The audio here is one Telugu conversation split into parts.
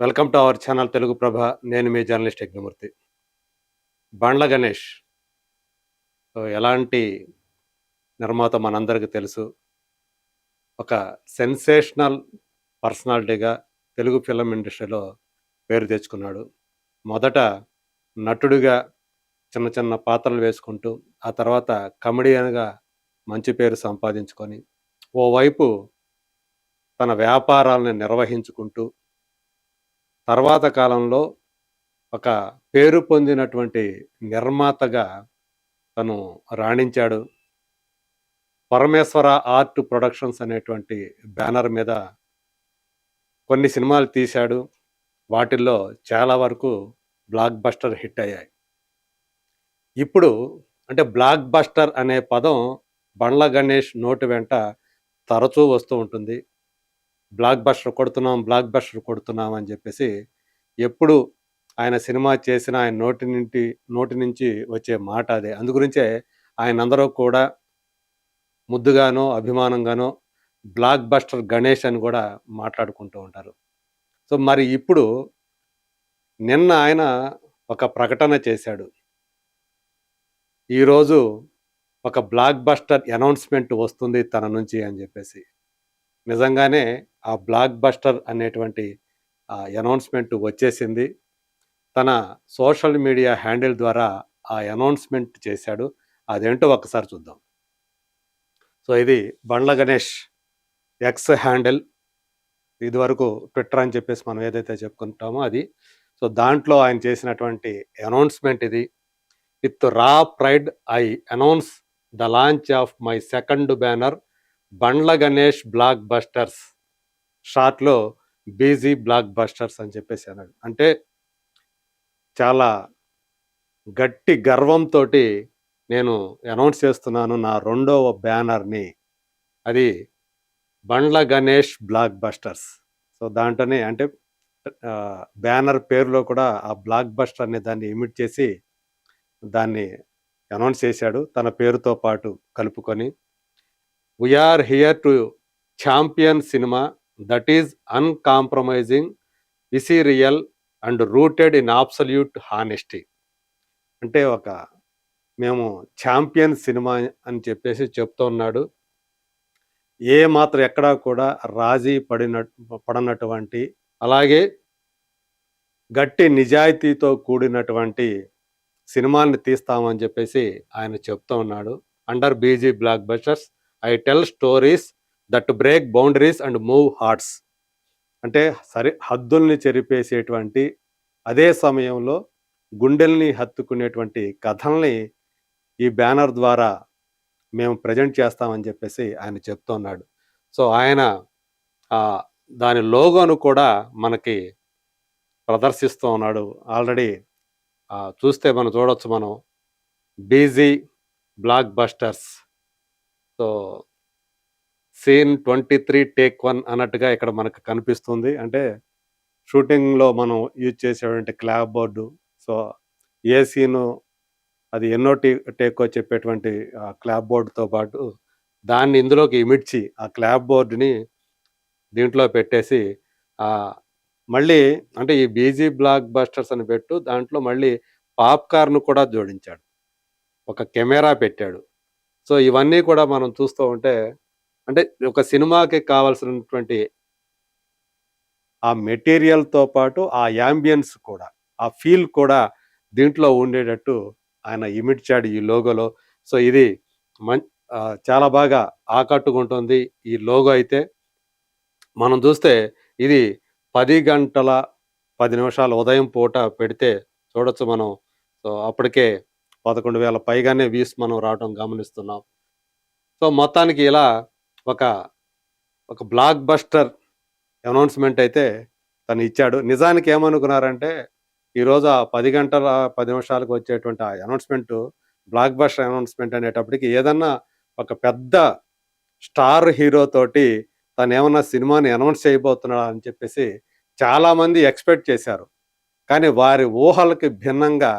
Welcome to our channel Telugu Prabha. నేను మీ జర్నలిస్ట్ యజ్ఞమూర్తి. బండ్ల గణేష్ ఎలాంటి నిర్మాత మనందరికీ తెలుసు. ఒక సెన్సేషనల్ పర్సనాలిటీగా తెలుగు ఫిలం ఇండస్ట్రీలో పేరు తెచ్చుకున్నాడు. మొదట నటుడిగా చిన్న చిన్న పాత్రలు వేసుకుంటూ ఆ తర్వాత కమెడియన్గా మంచి పేరు సంపాదించుకొని ఓవైపు తన వ్యాపారాలను నిర్వహించుకుంటూ తర్వాత కాలంలో ఒక పేరు పొందినటువంటి నిర్మాతగా తను రాణించాడు. పరమేశ్వర ఆర్ట్ ప్రొడక్షన్స్ అనేటువంటి బ్యానర్ మీద కొన్ని సినిమాలు తీశాడు. వాటిల్లో చాలా వరకు బ్లాక్ బస్టర్ హిట్ అయ్యాయి. ఇప్పుడు అంటే బ్లాక్ బస్టర్ అనే పదం బండ్ల గణేష్ నోటి వెంట తరచూ వస్తూ ఉంటుంది. బ్లాక్ బస్టర్ కొడుతున్నాం బ్లాక్ బస్టర్ కొడుతున్నాం అని చెప్పేసి ఎప్పుడు ఆయన సినిమా చేసిన ఆయన నోటి నుండి నోటి నుంచి వచ్చే మాట అదే. అందుగురించే ఆయన అందరూ కూడా ముద్దుగానో అభిమానంగానో బ్లాక్ బస్టర్ గణేష్ అని కూడా మాట్లాడుకుంటూ ఉంటారు. సో మరి ఇప్పుడు నిన్న ఆయన ఒక ప్రకటన చేశాడు. ఈరోజు ఒక బ్లాక్ బస్టర్ అనౌన్స్మెంట్ వస్తుంది తన నుంచి అని చెప్పేసి. నిజంగానే ఆ బ్లాక్ బస్టర్ అనేటువంటి అనౌన్స్మెంట్ వచ్చేసింది. తన సోషల్ మీడియా హ్యాండిల్ ద్వారా ఆ అనౌన్స్మెంట్ చేశాడు. అదేంటో ఒకసారి చూద్దాం. సో ఇది బండ్ల గణేష్ ఎక్స్ హ్యాండిల్. ఇదివరకు ట్విట్టర్ అని చెప్పేసి మనం ఏదైతే చెప్పుకుంటామో అది. సో దాంట్లో ఆయన చేసినటువంటి అనౌన్స్మెంట్ ఇది. With raw pride I announce the launch of my second banner. Bandla Ganesh block busters షార్ట్లో బీజీ బ్లాక్ బస్టర్స్ అని చెప్పేసి అన్నాడు. అంటే చాలా గట్టి గర్వంతో నేను అనౌన్స్ చేస్తున్నాను నా రెండవ బ్యానర్ని. అది Bandla Ganesh block busters so దాంట్లోనే అంటే బ్యానర్ పేరులో కూడా ఆ బ్లాక్ బస్టర్ అనే దాన్ని ఇమిట్ చేసి దాన్ని అనౌన్స్ చేశాడు. తన పేరుతో పాటు కలుపుకొని we're here to champion cinema that is uncompromising visceral and rooted in absolute honesty అంటే ఒక మేము ఛాంపియన్ సినిమా అని చెప్పేసి చెప్తూ ఉన్నాడు. ఏ మాత్రం ఎక్కడా కూడా రాజీ పడిన పడనటువంటి అలాగే గట్టి నిజాయితీతో కూడినటువంటి సినిమాని తీస్తామని చెప్పేసి ఆయన చెప్తూ ఉన్నాడు. Under B G block busters I tell stories that break boundaries and move hearts. అంటే సరి హద్దుల్ని చెరిపేసేటువంటి అదే సమయంలో గుండెల్ని హత్తుకునేటువంటి కథల్ని ఈ బ్యానర్ ద్వారా మేము ప్రజెంట్ చేస్తామని చెప్పేసి ఆయన చెప్తున్నాడు. సో ఆయన దాని లోగోను కూడా మనకి ప్రదర్శిస్తూ ఉన్నాడు. ఆల్రెడీ చూస్తే మనం చూడవచ్చు మనం. B G block busters so scene twenty three take one అన్నట్టుగా ఇక్కడ మనకు కనిపిస్తుంది. అంటే షూటింగ్లో మనం యూజ్ చేసేటువంటి clap board so a scene అది ఎన్నో టీ టేకో చెప్పేటువంటి క్లాబ్ బోర్డుతో పాటు దాన్ని ఇందులోకి ఇమిడ్చి ఆ క్లాబ్ బోర్డుని దీంట్లో పెట్టేసి మళ్ళీ అంటే ఈ బీజీ బ్లాక్ బస్టర్స్ అని పెట్టు దాంట్లో మళ్ళీ పాప్కార్న్ కూడా జోడించాడు. ఒక కెమెరా పెట్టాడు. సో ఇవన్నీ కూడా మనం చూస్తూ ఉంటే అంటే ఒక సినిమాకి కావాల్సినటువంటి ఆ మెటీరియల్తో పాటు ఆ యాంబియన్స్ కూడా ఆ ఫీల్ కూడా దీంట్లో ఉండేటట్టు ఆయన ఇమిడ్చాడు ఈ లోగోలో. సో ఇది మం చాలా బాగా ఆకట్టుకుంటుంది ఈ లోగో అయితే. మనం చూస్తే ఇది పది గంటల పది నిమిషాలు ఉదయం పూట పెడితే చూడొచ్చు మనం. సో అప్పటికే పదకొండు వేల పైగానే వ్యూస్ మనం రావడం గమనిస్తున్నాం. సో మొత్తానికి ఇలా ఒక ఒక బ్లాక్ బస్టర్ అనౌన్స్మెంట్ అయితే తను ఇచ్చాడు. నిజానికి ఏమనుకున్నారంటే ఈరోజు ఆ పది గంటల పది నిమిషాలకు వచ్చేటువంటి ఆ అనౌన్స్మెంట్ బ్లాక్ బస్టర్ అనౌన్స్మెంట్ అనేటప్పటికి ఏదన్నా ఒక పెద్ద స్టార్ హీరో తోటి తను ఏమన్నా సినిమాని అనౌన్స్ చేయబోతున్నాడా అని చెప్పేసి చాలామంది ఎక్స్పెక్ట్ చేశారు. కానీ వారి ఊహలకి భిన్నంగా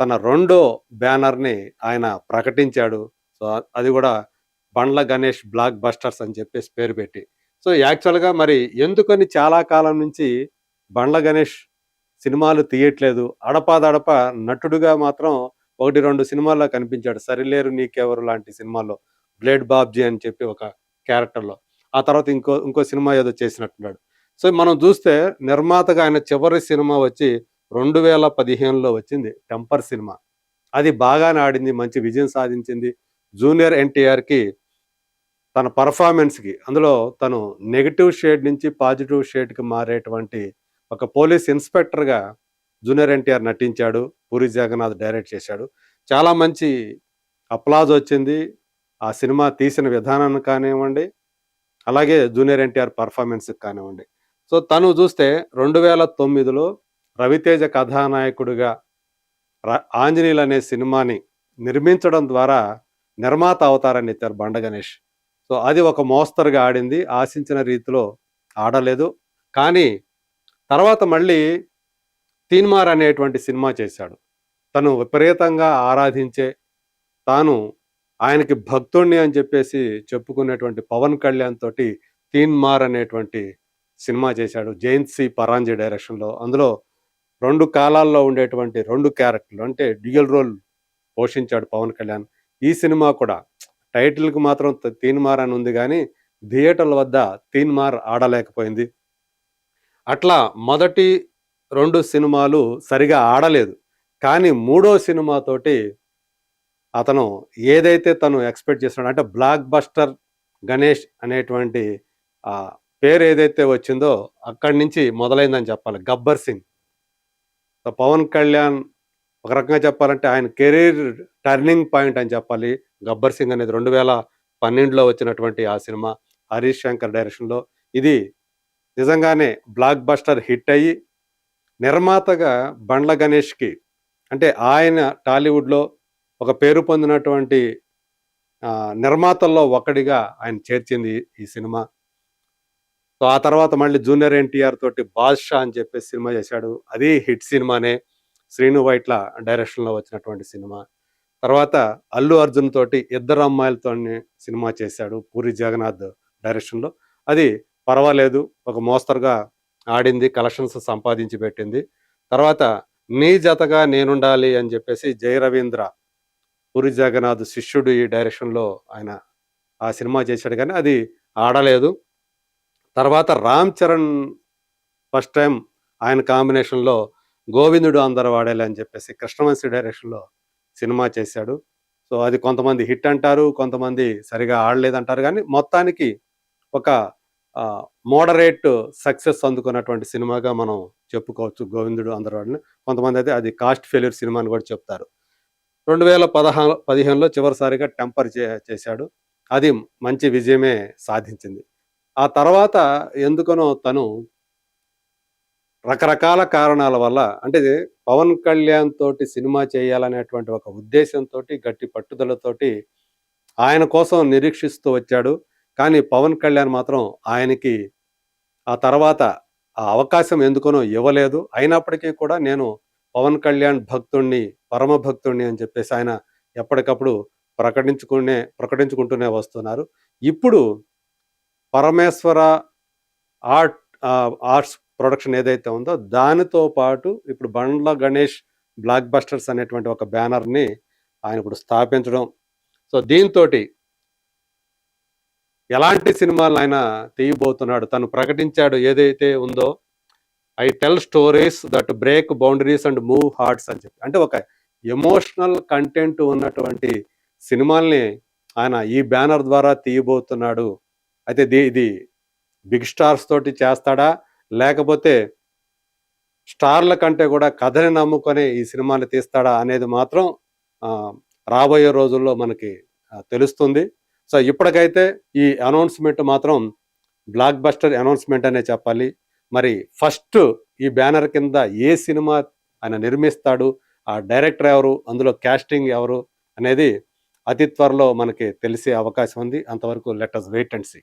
తన రెండో బ్యానర్ని ఆయన ప్రకటించాడు. సో అది కూడా బండ్ల గణేష్ బ్లాక్ బస్టర్స్ అని చెప్పేసి పేరు పెట్టి. సో యాక్చువల్గా మరి ఎందుకని చాలా కాలం నుంచి బండ్ల గణేష్ సినిమాలు తీయట్లేదు. అడపాదడప నటుడుగా మాత్రం ఒకటి రెండు సినిమాల్లో కనిపించాడు. సరిలేరు నీకెవరు లాంటి సినిమాల్లో. బ్లేడ్ బాబ్జీ అని చెప్పి ఒక క్యారెక్టర్లో. ఆ తర్వాత ఇంకో ఇంకో సినిమా ఏదో చేసినట్టున్నాడు. సో మనం చూస్తే నిర్మాతగా ఆయన చివరి సినిమా వచ్చి రెండు వేల పదిహేనులో వచ్చింది టెంపర్ సినిమా. అది బాగానే ఆడింది మంచి విజయం సాధించింది. జూనియర్ ఎన్టీఆర్కి తన పర్ఫార్మెన్స్కి అందులో తను నెగిటివ్ షేడ్ నుంచి పాజిటివ్ షేడ్కి మారేటువంటి ఒక పోలీస్ ఇన్స్పెక్టర్గా జూనియర్ ఎన్టీఆర్ నటించాడు పూరి జగన్నాథ్ డైరెక్ట్ చేశాడు. చాలా మంచి అప్లాజ్ వచ్చింది. ఆ సినిమా తీసిన విధానాన్ని కానివ్వండి అలాగే జూనియర్ ఎన్టీఆర్ పర్ఫార్మెన్స్కి కానివ్వండి. సో తను చూస్తే రెండు వేల తొమ్మిదిలో రవితేజ కథానాయకుడిగా ర- ఆంజనేయులు అనే సినిమాని నిర్మించడం ద్వారా నిర్మాత అవతారాన్ని ఎత్తారు బండ గణేష్. సో అది ఒక మోస్తరుగా ఆడింది. ఆశించిన రీతిలో ఆడలేదు. కానీ తర్వాత మళ్ళీ తీన్మార్ అనేటువంటి సినిమా చేశాడు. తను విపరీతంగా ఆరాధించే తాను ఆయనకి భక్తుణ్ణి అని చెప్పేసి చెప్పుకునేటువంటి పవన్ కళ్యాణ్ తోటి తీన్మార్ అనేటువంటి సినిమా చేశాడు. జయంత్ సి పరాంజీ డైరెక్షన్లో. అందులో రెండు కాలాల్లో ఉండేటువంటి రెండు క్యారెక్టర్లు అంటే డ్యూయల్ రోల్ పోషించాడు పవన్ కళ్యాణ్. ఈ సినిమా కూడా టైటిల్కి మాత్రం తీన్మార్ అని ఉంది కానీ థియేటర్ల వద్ద తీన్మార్ ఆడలేకపోయింది. అట్లా మొదటి రెండు సినిమాలు సరిగా ఆడలేదు. కానీ మూడో సినిమాతోటి అతను ఏదైతే తను ఎక్స్పెక్ట్ చేస్తున్నాడు అంటే బ్లాక్ బస్టర్ గణేష్ అనేటువంటి పేరు ఏదైతే వచ్చిందో అక్కడి నుంచి మొదలైందని చెప్పాలి. గబ్బర్ సింగ్. పవన్ కళ్యాణ్ ఒక రకంగా చెప్పాలంటే ఆయన కెరీర్ టర్నింగ్ పాయింట్ అని చెప్పాలి. గబ్బర్ సింగ్ అనేది రెండు వేల పన్నెండులో వచ్చినటువంటి ఆ సినిమా హరీష్ శంకర్ డైరెక్షన్లో. ఇది నిజంగానే బ్లాక్ బస్టర్ హిట్ అయ్యి నిర్మాతగా బండ్ల గణేష్కి అంటే ఆయన టాలీవుడ్లో ఒక పేరు పొందినటువంటి నిర్మాతల్లో ఒకడిగా ఆయన చేర్చింది ఈ సినిమా. సో ఆ తర్వాత మళ్ళీ జూనియర్ ఎన్టీఆర్ తోటి బాద్షా అని చెప్పేసి సినిమా చేశాడు. అది హిట్ సినిమానే శ్రీను వైట్ల డైరెక్షన్లో వచ్చినటువంటి సినిమా. తర్వాత అల్లు అర్జున్ తోటి ఇద్దరు అమ్మాయిలతో సినిమా చేశాడు పూరి జగన్నాథ్ డైరెక్షన్లో. అది పర్వాలేదు ఒక మోస్తరుగా ఆడింది కలెక్షన్స్ సంపాదించి పెట్టింది. తర్వాత నీ జతగా నేనుండాలి అని చెప్పేసి జయ రవీంద్ర పూరి జగన్నాథ్ శిష్యుడు ఈ డైరెక్షన్లో ఆయన ఆ సినిమా చేశాడు కానీ అది ఆడలేదు. తర్వాత రామ్ చరణ్ ఫస్ట్ టైం ఆయన కాంబినేషన్లో గోవిందుడు అందరు వాడేలే అని చెప్పేసి కృష్ణవంశీ డైరెక్షన్లో సినిమా చేశాడు. సో అది కొంతమంది హిట్ అంటారు కొంతమంది సరిగా ఆడలేదంటారు. కానీ మొత్తానికి ఒక మోడరేట్ సక్సెస్ అందుకున్నటువంటి సినిమాగా మనం చెప్పుకోవచ్చు గోవిందుడు అందరు వాడిని. కొంతమంది అయితే అది కాస్ట్ ఫెయిల్యూర్ సినిమా అని కూడా చెప్తారు. రెండు వేల పదహా పదిహేనులో చివరిసారిగా టెంపర్ చే చేశాడు. అది మంచి విజయమే సాధించింది. ఆ తర్వాత ఎందుకనో తను రకరకాల కారణాల వల్ల అంటే పవన్ కళ్యాణ్ తోటి సినిమా చేయాలనేటువంటి ఒక ఉద్దేశంతో గట్టి పట్టుదలతోటి ఆయన కోసం నిరీక్షిస్తూ వచ్చాడు. కానీ పవన్ కళ్యాణ్ మాత్రం ఆయనకి ఆ తర్వాత ఆ అవకాశం ఎందుకనో ఇవ్వలేదు. అయినప్పటికీ కూడా నేను పవన్ కళ్యాణ్ భక్తుణ్ణి పరమ భక్తుణ్ణి అని చెప్పేసి ఆయన ఎప్పటికప్పుడు ప్రకటించుకునే ప్రకటించుకుంటూనే వస్తున్నారు. ఇప్పుడు పరమేశ్వర ఆర్ట్ ఆర్ట్స్ ప్రొడక్షన్ ఏదైతే ఉందో దానితో పాటు ఇప్పుడు బండ్ల గణేష్ బ్లాక్ బస్టర్స్ అనేటువంటి ఒక బ్యానర్ని ఆయన ఇప్పుడు స్థాపించడం. సో దీంతో ఎలాంటి సినిమాలు ఆయన తీయబోతున్నాడు తను ప్రకటించాడు ఏదైతే ఉందో I tell stories that break boundaries and move hearts అని చెప్పి. అంటే ఒక ఎమోషనల్ కంటెంట్ ఉన్నటువంటి సినిమాల్ని ఆయన ఈ బ్యానర్ ద్వారా తీయబోతున్నాడు. అయితే ఇది ఇది బిగ్ స్టార్స్ తోటి చేస్తాడా? లేకపోతే స్టార్ల కంటే కూడా కథని నమ్ముకొని ఈ సినిమాని తీస్తాడా అనేది మాత్రం రాబోయే రోజుల్లో మనకి తెలుస్తుంది. సో ఇప్పటికైతే ఈ అనౌన్స్మెంట్ మాత్రం బ్లాక్ బస్టర్ అనౌన్స్మెంట్ అనే చెప్పాలి. మరి ఫస్ట్ ఈ బ్యానర్ కింద ఏ సినిమా ఆయన నిర్మిస్తాడు? ఆ డైరెక్టర్ ఎవరు? అందులో క్యాస్టింగ్ ఎవరు? అనేది అతి త్వరలో మనకి తెలిసే అవకాశం ఉంది. అంతవరకు let us wait and see